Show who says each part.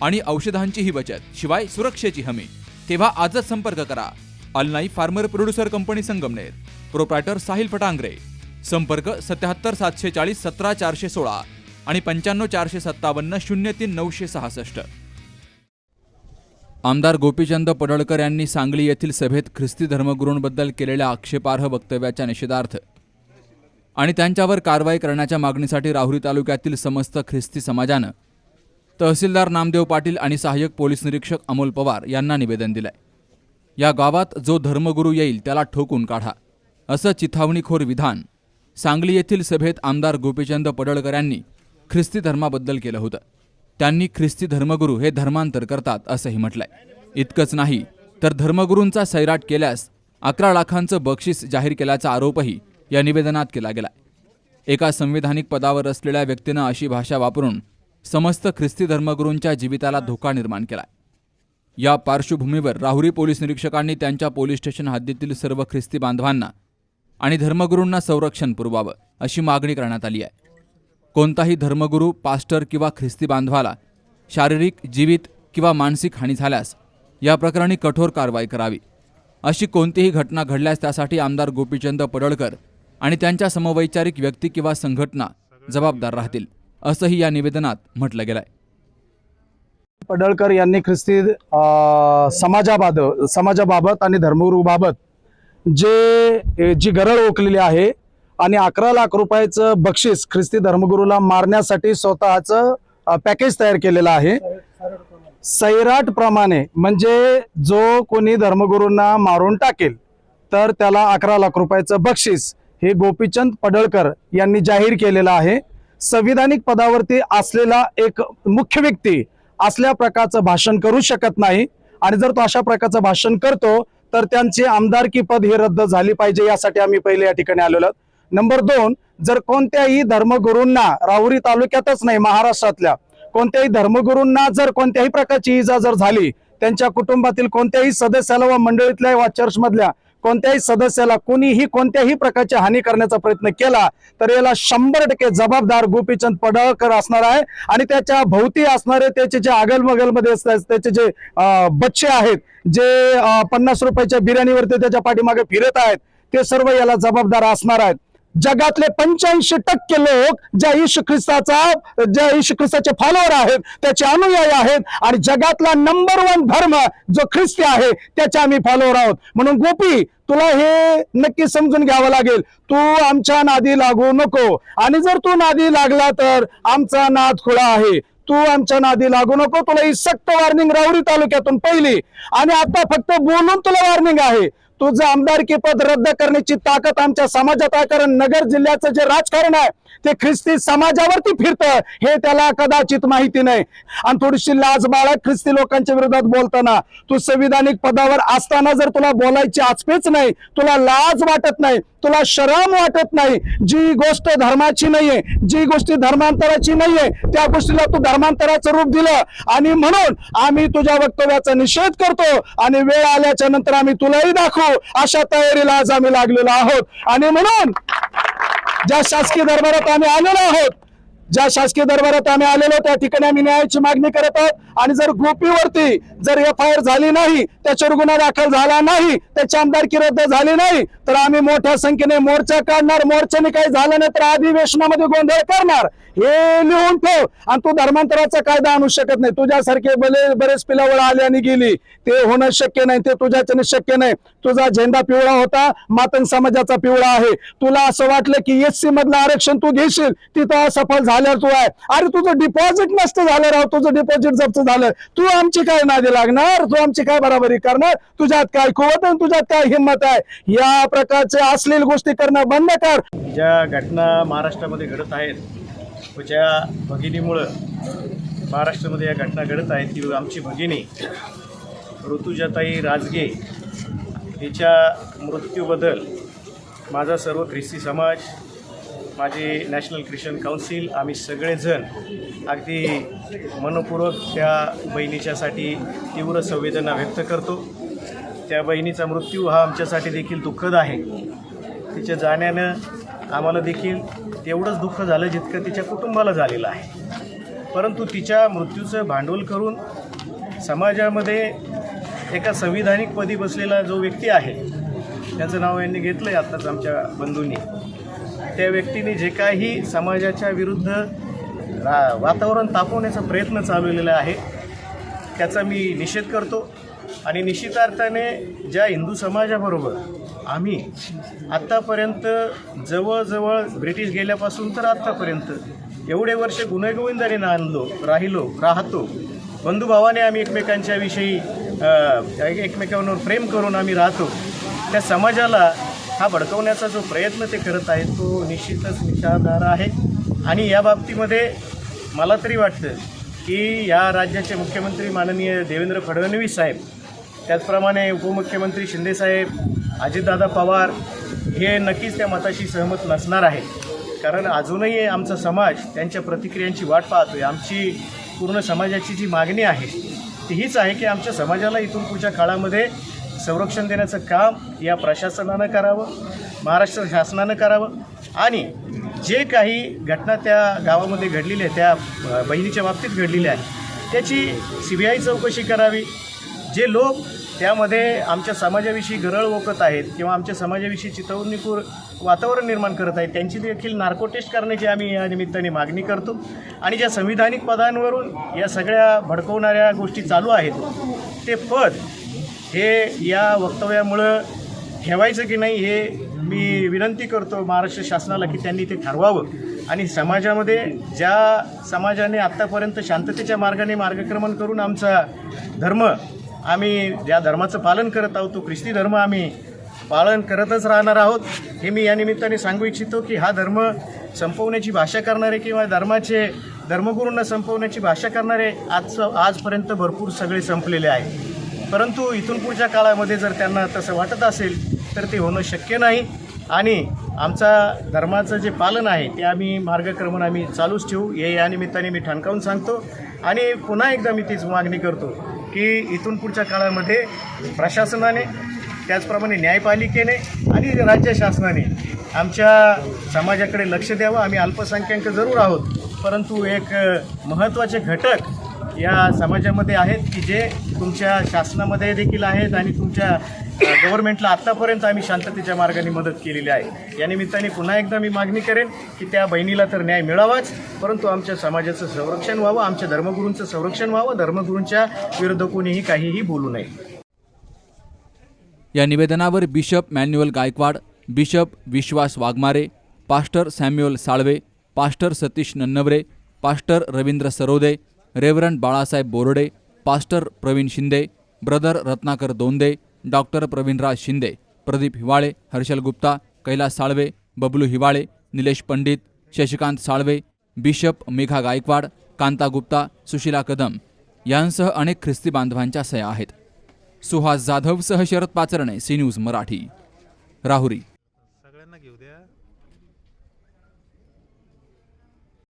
Speaker 1: आणि औषधांचीही बचत शिवाय सुरक्षेची हमी. तेव्हा आजच संपर्क करा. अलनाई farmer producer company Sangamner. Proprietor Sahil Phatangare. संपर्क सत्याहत्तर सातशे चाळीस सतरा चारशे सोळा आणि पंच्याण्णव चारशे सत्तावन्न शून्य तीन नऊशे सहासष्ट. आमदार गोपीचंद पडळकर यांनी सांगली येथील सभेत ख्रिस्ती धर्मगुरूंबद्दल केलेल्या आक्षेपार्ह वक्तव्याच्या निषेधार्थ आणि त्यांच्यावर कारवाई करण्याच्या मागणीसाठी राहुरी तालुक्यातील समस्त ख्रिस्ती समाजानं तहसीलदार नामदेव पाटील आणि सहाय्यक पोलीस निरीक्षक अमोल पवार यांना निवेदन दिलंय. या गावात जो धर्मगुरू येईल त्याला ठोकून काढा. असं चिथावणीखोर विधान सांगली येथील सभेत आमदार गोपीचंद पडळकर यांनी ख्रिस्ती धर्माबद्दल केलं होतं. त्यांनी ख्रिस्ती धर्मगुरू हे धर्मांतर करतात असंही म्हटलंय. इतकंच नाही तर धर्मगुरूंचा सैराट केल्यास अकरा लाखांचं बक्षीस जाहीर केल्याचा आरोपही या निवेदनात केला गेला एका संविधानिक पदावर असलेल्या व्यक्तीनं अशी भाषा वापरून समस्त ख्रिस्ती धर्मगुरूंच्या जीविताला धोका निर्माण केला. या पार्श्वभूमीवर राहुरी पोलीस निरीक्षकांनी त्यांच्या पोलीस स्टेशन हद्दीतील सर्व ख्रिस्ती बांधवांना आणि धर्मगुरूंना संरक्षण पुरवावं अशी मागणी करण्यात आली आहे. कोणताही धर्मगुरू पास्टर किंवा ख्रिस्ती बांधवाला शारीरिक जीवित किंवा मानसिक हानी झाल्यास या प्रकरणी कठोर कारवाई करावी. अशी कोणतीही घटना घडल्यास त्यासाठी आमदार गोपीचंद पडळकर आणि त्यांच्या समवैचारिक व्यक्ती किंवा संघटना जबाबदार राहतील. असंही या निवेदनात म्हटलं गेलंय.
Speaker 2: पडळकर यांनी ख्रिस्ती समाजाबाद समाजाबाबत आणि धर्मगुरूबाबत जे जी गरळ ओकलेली आहे आणि अकरा लाख रुपयाचं बक्षीस ख्रिस्ती धर्मगुरूला मारण्यासाठी स्वतःचं पॅकेज तयार केलेलं आहे. सैराट प्रमाणे म्हणजे जो कोणी धर्मगुरूंना मारून टाकेल तर त्याला अकरा लाख रुपयाचं बक्षीस हे गोपीचंद पडळकर यांनी जाहीर केलेलं आहे. संविधानिक पदावरती असलेला एक मुख्य व्यक्ती असल्या प्रकारचं भाषण करू शकत नाही. आणि जर तो अशा प्रकारचं भाषण करतो तर त्यांचे आमदारकी पद हे रद्द झाली पाहिजे यासाठी आम्ही पहिले या ठिकाणी आलेलो नंबर दोन जर कोणत्याही धर्मगुरूंना राहुरी तालुक्यातच नाही महाराष्ट्रातल्या कोणत्याही धर्मगुरूंना जर कोणत्याही प्रकारची इजा जर झाली त्यांच्या कुटुंबातील कोणत्याही सदस्याला व मंडळीतल्या वा चर्चमधल्या कोणत्याही सदस्याला कोणीही कोणत्याही प्रकारची हानी करण्याचा प्रयत्न केला तर याला शंभर टक्के जबाबदार गोपीचंद पडळकर असणार आहे. आणि त्याच्या भोवती असणारे त्याचे जे अगलमगलमध्ये असतात त्याचे जे बच्चे आहेत जे पन्नास रुपयाच्या बिर्याणीवरती त्याच्या पाठीमागे फिरत आहेत ते सर्व याला जबाबदार असणार आहेत. जगातले पंच्याऐंशी टक्के लोक ज्या येशू ख्रिस्ताचा ज्या येशू ख्रिस्ताचे फॉलोअर आहेत त्याचे अनुयायी आहेत आणि जगातला नंबर वन धर्म जो ख्रिस्ती आहे त्याचे आम्ही फॉलोअर आहोत. म्हणून गोपी तुला हे नक्की समजून घ्यावं लागेल. तू आमच्या नादी लागू नको. आणि जर तू नादी लागला तर आमचा नाद खुळा आहे. तू आमच्या नादी लागू नको. तुला ही सक्त वॉर्निंग राहुरी तालुक्यातून पहिली. आणि आता फक्त बोलून तुला वॉर्निंग आहे. तुझं आमदारकी पद रद्द करण्याची ताकद आमच्या समाजात आहे कारण नगर जिल्ह्याचं जे राजकारण आहे ते ख्रिस्ती समाजावरती फिरतं. हे त्याला कदाचित माहिती नाही. आणि थोडीशी लाज बाळा ख्रिस्ती लोकांच्या विरोधात बोलताना. तू संविधानिक पदावर असताना जर तुला बोलायची आचपेच नाही तुला लाज वाटत नाही तुला शरम वाटत नाही जी गोष्ट धर्माची नाहीये जी गोष्टी धर्मांतराची नाहीये त्या गोष्टीला तू धर्मांतराचं रूप दिलं. आणि म्हणून आम्ही तुझ्या वक्तव्याचा निषेध करतो आणि वेळ आल्याच्यानंतर आम्ही तुलाही दाखवू. अशा तयारीला आज आम्ही लागलेलो आहोत. आणि म्हणून ज्या शासकीय दरबारात आम्ही आलेलो आहोत ज्या शासकीय दरबारात आम्ही आलेलो त्या ठिकाणी आम्ही न्यायाची मागणी करत आहोत. आणि जर गोपीवरती जर एफ आय आर झाली नाही त्याच्यावर गुन्हा दाखल झाला नाही त्याची आमदारकी रद्द झाली नाही तर आम्ही मोठ्या संख्येने मोर्चा काढणार मोर्चाने काही झालं नाही तर अधिवेशनामध्ये गोंधळ करणार. हे लिहून ठेव. आणि तू धर्मांतराचा कायदा आणू शकत नाही. तुझ्यासारखे बले बरेच पिलावळ आले आणि गेली. ते होणं शक्य नाही ते तुझ्याच्याने शक्य नाही. तुझा झेंडा पिवळा होता मातंग समाजाचा पिवळा आहे. तुला असं वाटलं की एस सी मधलं आरक्षण तू घेशील तिथं असफल झाल्यावर तू आहे. अरे तुझं डिपॉझिट नसतं झालं राव. तुझं डिपॉझिट जप्त झालं. तू आमची काय नादी लागणार? तू आमची काय बराबरी करणार? तुझ्यात काय कुवत आणि तुझ्यात काय हिंमत आहे? या प्रकारचे अश्लील गोष्टी करणं बंद कर.
Speaker 3: ज्या घटना महाराष्ट्रामध्ये घडत आहेत तुझ्या ज्या भगिनीमुळं महाराष्ट्रामध्ये या घटना घडत आहेत ती आमची भगिनी ऋतुजाताई राजगे हिच्या मृत्यूबद्दल माझा सर्व ख्रिस्ती समाज माझे नॅशनल ख्रिश्चन काउन्सिल आम्ही सगळेजण अगदी मनपूर्वक त्या बहिणीच्यासाठी तीव्र संवेदना व्यक्त करतो. त्या बहिणीचा मृत्यू हा आमच्यासाठी देखील दुःखद आहे. तिच्या जाण्यानं आम्हाला देखील तेवढंच दुःख झालं जितकं तिच्या कुटुंबाला झालेलं आहे. परंतु तिच्या मृत्यूचं भांडवल करून समाजामध्ये एका संविधानिक पदी बसलेला जो व्यक्ती आहे त्याचं नाव यांनी घेतलं आहे आत्ताच आमच्या बंधूंनी. त्या व्यक्तीने जे काही समाजाच्या विरुद्ध रा वातावरण तापवण्याचा प्रयत्न चालवलेला आहे त्याचा मी निषेध करतो. आणि निश्चितार्थाने ज्या हिंदू समाजाबरोबर आम्ही आत्तापर्यंत जवळजवळ ब्रिटिश गेल्यापासून तर आत्तापर्यंत एवढे वर्ष गुन्हेगोविंदाने नांदलो राहिलो राहतो. बंधुभावाने आम्ही एकमेकांच्याविषयी एकमेकांवर प्रेम करून आम्ही राहतो. त्या समाजाला हा भडकवण्याचा जो प्रयत्न ते करत आहेत तो निश्चितच निषादार आहे. आणि या बाबतीमध्ये मला तरी वाटतं की या राज्याचे मुख्यमंत्री माननीय देवेंद्र फडणवीस साहेब त्याचप्रमाणे उपमुख्यमंत्री शिंदेसाहेब अजितदादा पवार हे नक्कीच त्या मताशी सहमत नसणार आहे कारण अजूनही आमचा समाज त्यांच्या प्रतिक्रियांची वाट पाहतोय. आमची पूर्ण समाजाची जी मागणी आहे ती हीच आहे की आमच्या समाजाला इथून पुढच्या काळामध्ये संरक्षण देण्याचं काम या प्रशासनानं करावं महाराष्ट्र शासनानं करावं आणि जे काही घटना त्या गावामध्ये घडलेल्या आहे त्या बहिणीच्या बाबतीत घडलेल्या आहे त्याची सी बी आय चौकशी करावी. जे लोक त्यामध्ये आमच्या समाजाविषयी गरळ ओकत आहेत किंवा आमच्या समाजाविषयी चितवणीकूर वातावरण निर्माण करत आहेत त्यांची देखील नार्को टेस्ट करण्याची आम्ही या निमित्ताने मागणी करतो. आणि ज्या संविधानिक पदांवरून या सगळ्या भडकवणाऱ्या गोष्टी चालू आहेत ते पद हे या वक्तव्यामुळं ठेवायचं की नाही हे मी विनंती करतो महाराष्ट्र शासनाला की त्यांनी ते ठरवावं. आणि समाजामध्ये ज्या समाजाने आत्तापर्यंत शांततेच्या मार्गाने मार्गक्रमण करून आमचा धर्म आम्ही ज्या धर्माचं पालन करत आहोत तो ख्रिस्ती धर्म आम्ही पालन करतच राहणार आहोत. हे मी या निमित्ताने सांगू इच्छितो की हा धर्म संपवण्याची भाषा करणारे किंवा धर्माचे धर्मगुरूंना संपवण्याची भाषा करणारे आज आजपर्यंत भरपूर सगळे संपलेले आहेत. परंतु इथून पुढच्या काळामध्ये जर त्यांना तसं वाटत असेल तर ते होणं शक्य नाही. आणि आमचा धर्माचं जे पालन आहे ते आम्ही मार्गक्रमण आम्ही चालूच ठेवू. हे या निमित्ताने मी ठणकावून सांगतो. आणि पुन्हा एकदा मी तीच मागणी करतो की इथून पुढच्या काळामध्ये प्रशासनाने त्याचप्रमाणे न्यायपालिकेने आणि राज्य शासनाने आमच्या समाजाकडे लक्ष द्यावं. आम्ही अल्पसंख्याक जरूर आहोत. परंतु एक महत्त्वाचे घटक या समाजामध्ये आहेत की जे तुमच्या शासनामध्ये देखील आहेत आणि तुमच्या गव्हर्नमेंटला आत्तापर्यंत आम्ही शांततेच्या मार्गाने मदत केलेली आहे. या निमित्ताने पुन्हा एकदा मी मागणी करेन की त्या बहिणीला तर न्याय मिळावाच परंतु आमच्या समाजाचं संरक्षण व्हावं आमच्या धर्मगुरूंचं संरक्षण व्हावं धर्मगुरूंच्या विरुद्ध कोणीही काहीही बोलू नये.
Speaker 1: या निवेदनावर bishop Manuel Gaikwad bishop Vishwas Waghmare pastor Samuel Salve pastor Satish Nannaware pastor Ravindra Sarode reverend Balasaheb Borde pastor Pravin Shinde brother Ratnakar Donde doctor Pravinraj Shinde Pradeep Hiwale Harshal Gupta Kailas Salve Bablu Hiwale Nilesh Pandit Shashikant Salve bishop Megha Gaikwad Kanta Gupta Sushila Kadam यांसह अनेक ख्रिस्ती बांधवांच्या सह्या आहेत. सुहास जाधवसह Sharad Pacharne C news Marathi. Rahuri.
Speaker 4: सगळ्यांना घेऊ द्या.